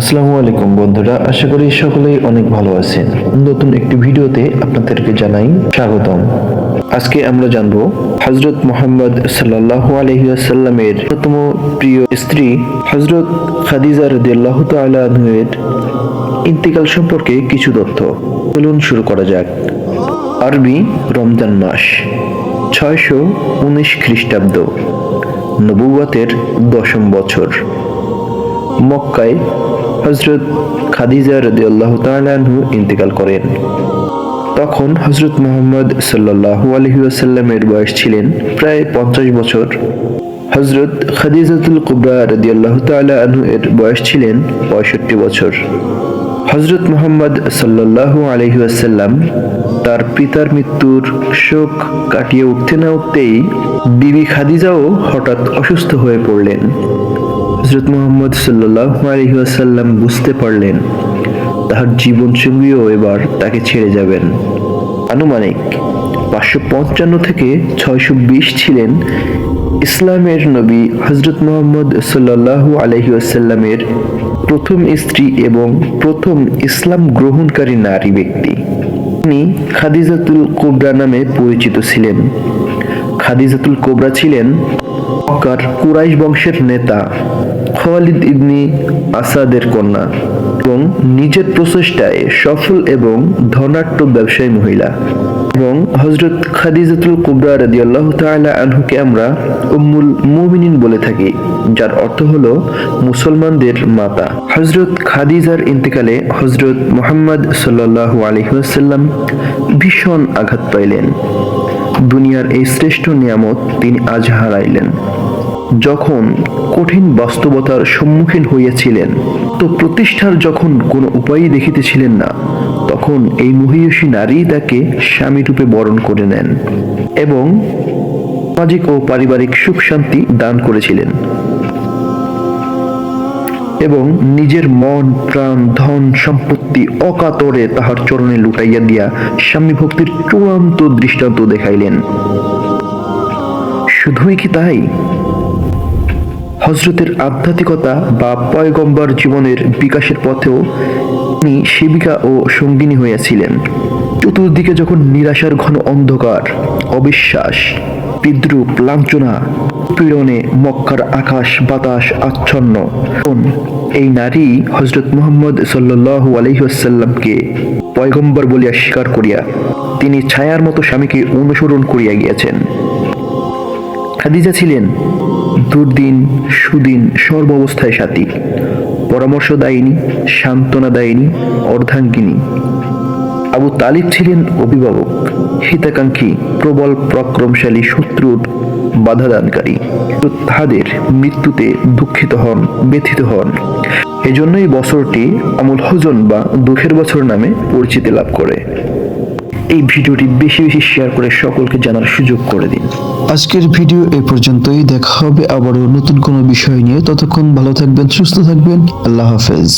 আসসালামু আলাইকুম বন্ধুরা, আশা করি সকলেই অনেক ভালো আছেন। নতুন একটি ভিডিওতে আপনাদেরকে জানাই স্বাগতম। আজকে আমরা জানব হজরত মোহাম্মদ সাল্লাল্লাহু আলহি আসাল্লামের প্রথম প্রিয় স্ত্রী হজরত খাদিজা রদিয়াল্লাহু তাআলা আনহুয়ের ইন্তিকাল সম্পর্কে কিছু তথ্য। চলুন শুরু করা যাক। আরবি রমজান মাস, ছয়শো উনিশ খ্রিস্টাব্দ নবুয়াতের দশম বছর। মক্কায় হজরত খাদিজা রদিয়াল্লাহ তালু ইন্তেকাল করেন। তখন হজরত মোহাম্মদ সাল্লাহু আলহি আসাল্লামের বয়স ছিলেন প্রায় পঞ্চাশ বছর। হজরত খাদিজাতুল কুবরা রদিয়াল্লাহ তালা আনহু এর বয়স ছিলেন পঁয়ষট্টি বছর। হজরত মোহাম্মদ সাল্লাহু আলহি আসাল্লাম তার পিতার মৃত্যুর শোক কাটিয়ে উঠতে না উঠতেই বিবি খাদিজাও হঠাৎ অসুস্থ হয়ে পড়লেন। হজরত মোহাম্মদ সাল্লাহ আলহিহাসাল্লাম বুঝতে পারলেন, তাহার জীবন সঙ্গীও এবার তাকে ছেড়ে যাবেন। আনুমানিক পাঁচশো পঞ্চান্ন থেকে ছয়শো বিশ ছিলেন ইসলামের নবী হজরত মোহাম্মদ সাল্লাহু আলহিউসাল্লামের প্রথম স্ত্রী এবং প্রথম ইসলাম গ্রহণকারী নারী ব্যক্তি। তিনি খাদিজাতুল কোবরা নামে পরিচিত ছিলেন। খাদিজাতুল কোবরা ছিলেন মক্কার কুরাইশ বংশের নেতা। খালিদ ইবনি আসাদের কন্যা এবং নিজের প্রচেষ্টায় সফল এবং ধনাঢ্য ব্যবসায়ী মহিলা এবং হজরত খাদিজাতুল কুবরা রাদিয়াল্লাহ তাআলা আনহুকে আমরা উম্মুল মুমিনিন বলে থাকি, যার অর্থ হলো মুসলমানদের মাতা। হজরত খাদিজার ইন্তেকালে হজরত মোহাম্মদ সাল্লাল্লাহু আলাইহি ভীষণ আঘাত পাইলেন। দুনিয়ার এই শ্রেষ্ঠ নিয়ামত তিনি আজ হারাইলেন যখন কঠিন বাস্তবতার সম্মুখীন হইয়াছিলেন, তো প্রতিষ্ঠার যখন কোনো উপায়ই দেখিতেছিলেন না, তখন এই মহিয়সী নারী তাকে স্বামী রূপে বরণ করে নেন এবং সামাজিক ও পারিবারিক সুখ শান্তি দান করেছিলেন এবং নিজের মন, প্রাণ, ধন, সম্পত্তি অকাতরে তাহার চরণে লুটাইয়া দিয়া স্বামী ভক্তির চূড়ান্ত দৃষ্টান্ত দেখাইলেন। শুধুই কি তাই? হজরতের আধ্যাত্মিকতা বা পয়গম্বর জীবনের বিকাশের পথেও তিনি সেবিকা ও সঙ্গিনী হইয়াছিলেন। চতুর্দিকে যখন নিরাশার ঘন অন্ধকার, অবিশ্বাস, বিদ্রুপ লাঞ্ছনা, পীড়নে মক্কার আকাশ বাতাস আচ্ছন্ন এই নারী হজরত মুহাম্মদ সাল্লু আলহিহাসাল্লামকে পয়গম্বর বলিয়া স্বীকার করিয়া তিনি ছায়ার মতো স্বামীকে অনুসরণ করিয়া গিয়াছেন। খাদিজা ছিলেন দুর্দিন সুদিন সর্বাবস্থায় সাথী। পরামর্শ দায়িনী, সান্ত্বনা দায়িনী, অর্ধাঙ্গিনী। আবু তালিব ছিলেন অভিভাবক, হিতাকাঙ্ক্ষী, প্রবল পরাক্রমশালী, শত্রুর বাধাদানকারী। তাহাদের মৃত্যুতে দুঃখিত হন, ব্যথিত হন। এজন্যই বছরটি আমুল হজন বা দুঃখের বছর নামে পরিচিতি লাভ করে। এই ভিডিওটি বেশি বেশি শেয়ার করে সকলকে জানার সুযোগ করে দিন। আজকের ভিডিও এ পর্যন্তই। দেখা হবে আবারও নতুন কোনো বিষয় নিয়ে। ততক্ষণ ভালো থাকবেন, সুস্থ থাকবেন। আল্লাহ হাফেজ।